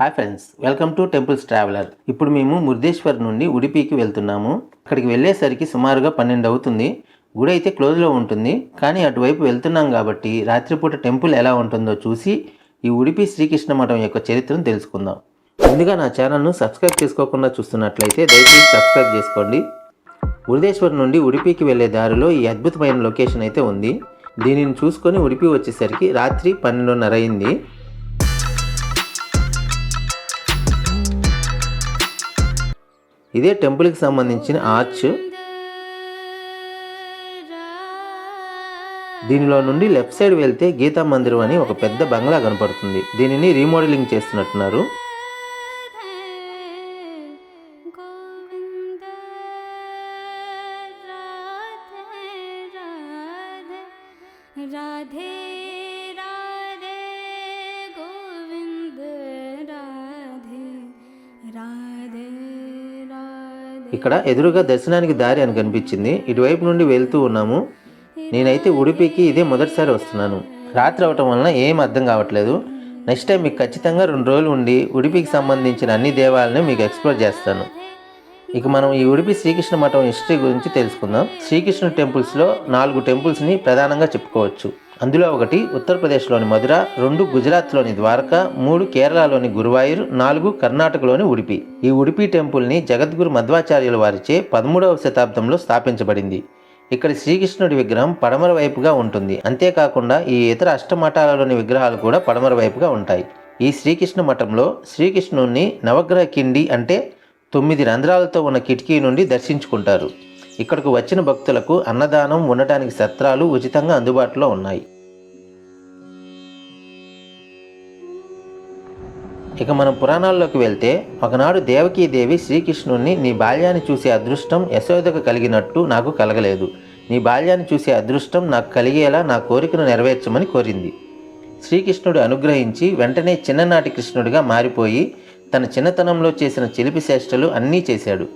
Hi friends welcome to temples traveller ఇప్పుడు మేము ముర్దేశ్వర్ నుండి ఉడిపికి వెళ్తున్నాము. అక్కడికి వెళ్ళేసరికి సుమారుగా పన్నెండు అవుతుంది. గుడి అయితే క్లోజ్లో ఉంటుంది. కానీ అటువైపు వెళ్తున్నాం కాబట్టి రాత్రిపూట టెంపుల్ ఎలా ఉంటుందో చూసి ఈ ఉడిపి శ్రీకృష్ణ మఠం యొక్క చరిత్రను తెలుసుకుందాం. ముందుగా నా ఛానల్ను సబ్స్క్రైబ్ చేసుకోకుండా చూస్తున్నట్లయితే దయచేసి సబ్స్క్రైబ్ చేసుకోండి. ఉడిదేశ్వర్ నుండి ఉడిపికి వెళ్ళే దారిలో ఈ అద్భుతమైన లొకేషన్ అయితే ఉంది. దీనిని చూసుకొని ఉడిపి వచ్చేసరికి రాత్రి పన్నెండున్నర అయింది. ఇదే టెంపుల్కి సంబంధించిన ఆర్చ్. దీనిలో నుండి లెఫ్ట్ సైడ్ వెళ్తే గీతా మందిరం అని ఒక పెద్ద బంగ్లా కనపడుతుంది. దీనిని రీమోడలింగ్ చేస్తున్నట్టున్నారు. రాధే ఇక్కడ ఎదురుగా దర్శనానికి దారి అని కనిపించింది. ఇటువైపు నుండి వెళ్తూ ఉన్నాము. నేనైతే ఉడిపికి ఇదే మొదటిసారి వస్తున్నాను. రాత్రి అవటం వలన ఏం అర్థం కావట్లేదు. నెక్స్ట్ టైం మీకు ఖచ్చితంగా రెండు రోజులు ఉండి ఉడిపికి సంబంధించిన అన్ని దేవాలని మీకు ఎక్స్ప్లోర్ చేస్తాను. ఇక మనం ఈ ఉడిపి శ్రీకృష్ణ మఠం హిస్టరీ గురించి తెలుసుకుందాం. శ్రీకృష్ణ టెంపుల్స్లో నాలుగు టెంపుల్స్ని ప్రధానంగా చెప్పుకోవచ్చు. అందులో ఒకటి ఉత్తరప్రదేశ్లోని మధుర రెండు గుజరాత్లోని ద్వారకా మూడు కేరళలోని గురువాయూర్ నాలుగు కర్ణాటకలోని ఉడిపి. ఈ ఉడిపి టెంపుల్ని జగద్గురు మధ్వాచార్యుల వారిచే పదమూడవ శతాబ్దంలో స్థాపించబడింది. ఇక్కడ శ్రీకృష్ణుడి విగ్రహం పడమర వైపుగా ఉంటుంది. అంతేకాకుండా ఈ ఇతర అష్టమఠాలలోని విగ్రహాలు కూడా పడమర వైపుగా ఉంటాయి. ఈ శ్రీకృష్ణ మఠంలో శ్రీకృష్ణుణ్ణి నవగ్రహ కిండి అంటే తొమ్మిది రంధ్రాలతో ఉన్న కిటికీ నుండి దర్శించుకుంటారు. ఇక్కడకు వచ్చిన భక్తులకు అన్నదానం ఉండటానికి సత్రాలు ఉచితంగా అందుబాటులో ఉన్నాయి. ఇక మనం పురాణాల్లోకి వెళ్తే ఒకనాడు దేవకీదేవి శ్రీకృష్ణుణ్ణి నీ బాల్యాన్ని చూసే అదృష్టం యశోదకు కలిగినట్టు నాకు కలగలేదు. నీ బాల్యాన్ని చూసే అదృష్టం నాకు కలిగేలా నా కోరికను నెరవేర్చమని కోరింది. శ్రీకృష్ణుడు అనుగ్రహించి వెంటనే చిన్ననాటి కృష్ణుడిగా మారిపోయి తన చిన్నతనంలో చేసిన చిలిపి చేష్టలు అన్నీ చేశాడు.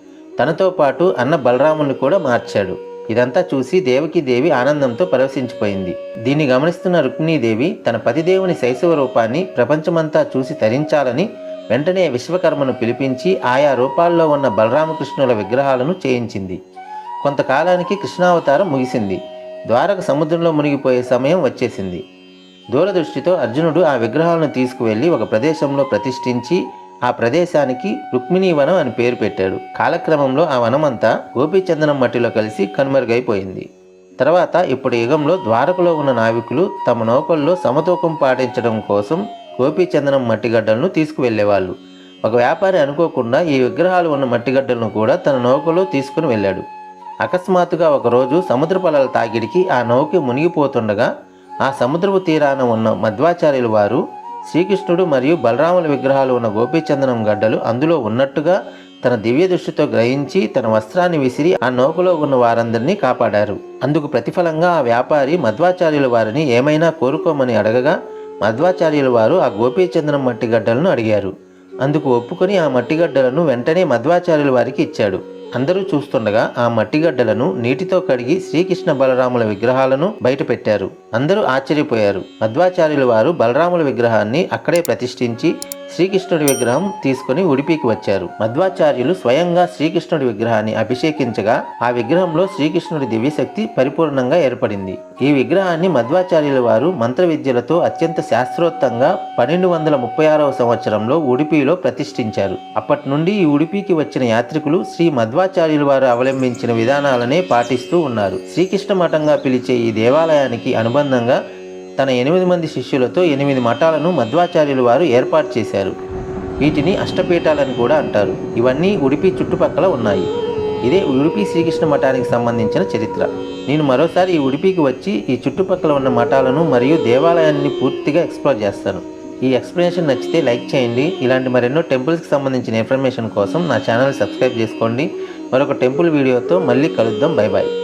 తనతో పాటు అన్న బలరాముని కూడా మార్చాడు. ఇదంతా చూసి దేవకీదేవి ఆనందంతో పరవశించిపోయింది. దీన్ని గమనిస్తున్న రుక్మిణీదేవి తన పతిదేవుని శైశవ రూపాన్ని ప్రపంచమంతా చూసి తరించాలని వెంటనే విశ్వకర్మను పిలిపించి ఆయా రూపాల్లో ఉన్న బలరామకృష్ణుల విగ్రహాలను చేయించింది. కొంతకాలానికి కృష్ణావతారం ముగిసింది. ద్వారక సముద్రంలో మునిగిపోయే సమయం వచ్చేసింది. దూరదృష్టితో అర్జునుడు ఆ విగ్రహాలను తీసుకువెళ్ళి ఒక ప్రదేశంలో ప్రతిష్ఠించి ఆ ప్రదేశానికి రుక్మిణీవనం అని పేరు పెట్టాడు. కాలక్రమంలో ఆ వనమంతా గోపీచందనం మట్టిలో కలిసి కనుమరుగైపోయింది. తర్వాత ఇప్పుడు యుగంలో ద్వారకలో ఉన్న నావికులు తమ నౌకల్లో సమతూకం పాటించడం కోసం గోపీచందనం మట్టిగడ్డలను తీసుకువెళ్ళేవాళ్ళు. ఒక వ్యాపారి అనుకోకుండా ఈ విగ్రహాలు ఉన్న మట్టిగడ్డలను కూడా తన నౌకలో తీసుకుని వెళ్ళాడు. అకస్మాత్తుగా ఒకరోజు సముద్ర పొలాల తాకిడికి ఆ నౌక మునిగిపోతుండగా ఆ సముద్రపు తీరాన ఉన్న మధ్వాచార్యులు వారు శ్రీకృష్ణుడు మరియు బలరాముల విగ్రహాలు ఉన్న గోపీచందనం గడ్డలు అందులో ఉన్నట్టుగా తన దివ్య దృష్టితో గ్రహించి తన వస్త్రాన్ని విసిరి ఆ నౌకలో ఉన్న వారందరినీ కాపాడారు. అందుకు ప్రతిఫలంగా ఆ వ్యాపారి మధ్వాచార్యుల వారిని ఏమైనా కోరుకోమని అడగగా మధ్వాచార్యుల వారు ఆ గోపీచందనం మట్టి గడ్డలను అడిగారు. అందుకు ఒప్పుకొని ఆ మట్టిగడ్డలను వెంటనే మధ్వాచార్యుల వారికి ఇచ్చాడు. అందరూ చూస్తుండగా ఆ మట్టిగడ్డలను నీటితో కడిగి శ్రీకృష్ణ బలరాముల విగ్రహాలను బయటపెట్టారు అందరూ ఆశ్చర్యపోయారు. మధ్వాచార్యుల వారు బలరాముల విగ్రహాన్ని అక్కడే ప్రతిష్ఠించి శ్రీకృష్ణుడి విగ్రహం తీసుకుని ఉడిపికి వచ్చారు. మధ్వాచార్యులు స్వయంగా శ్రీకృష్ణుడి విగ్రహాన్ని అభిషేకించగా ఆ విగ్రహంలో శ్రీకృష్ణుడి దివ్యశక్తి పరిపూర్ణంగా ఏర్పడింది. ఈ విగ్రహాన్ని మధ్వాచార్యుల వారు మంత్ర విద్యలతో అత్యంత శాస్త్రోత్తంగా పన్నెండు వందల ముప్పై ఆరవ సంవత్సరంలో ఉడిపిలో ప్రతిష్ఠించారు. అప్పటి నుండి ఈ ఉడిపికి వచ్చిన యాత్రికులు శ్రీ మధ్వాచార్యుల వారు అవలంబించిన విధానాలనే పాటిస్తూ ఉన్నారు. శ్రీకృష్ణ మఠంగా పిలిచే ఈ దేవాలయానికి అనుబంధంగా తన ఎనిమిది మంది శిష్యులతో ఎనిమిది మఠాలను మధ్వాచార్యుల వారు ఏర్పాటు చేశారు. వీటిని అష్టపీఠాలని కూడా అంటారు. ఇవన్నీ ఉడిపి చుట్టుపక్కల ఉన్నాయి. ఇదే ఉడిపి శ్రీకృష్ణ మఠానికి సంబంధించిన చరిత్ర. నేను మరోసారి ఈ ఉడిపికి వచ్చి ఈ చుట్టుపక్కల ఉన్న మఠాలను మరియు దేవాలయాన్ని పూర్తిగా ఎక్స్ప్లోర్ చేస్తాను. ఈ ఎక్స్ప్లెనేషన్ నచ్చితే లైక్ చేయండి. ఇలాంటి మరెన్నో టెంపుల్స్కి సంబంధించిన ఇన్ఫర్మేషన్ కోసం నా ఛానల్ సబ్స్క్రైబ్ చేసుకోండి. మరొక టెంపుల్ వీడియోతో మళ్ళీ కలుద్దాం. Bye bye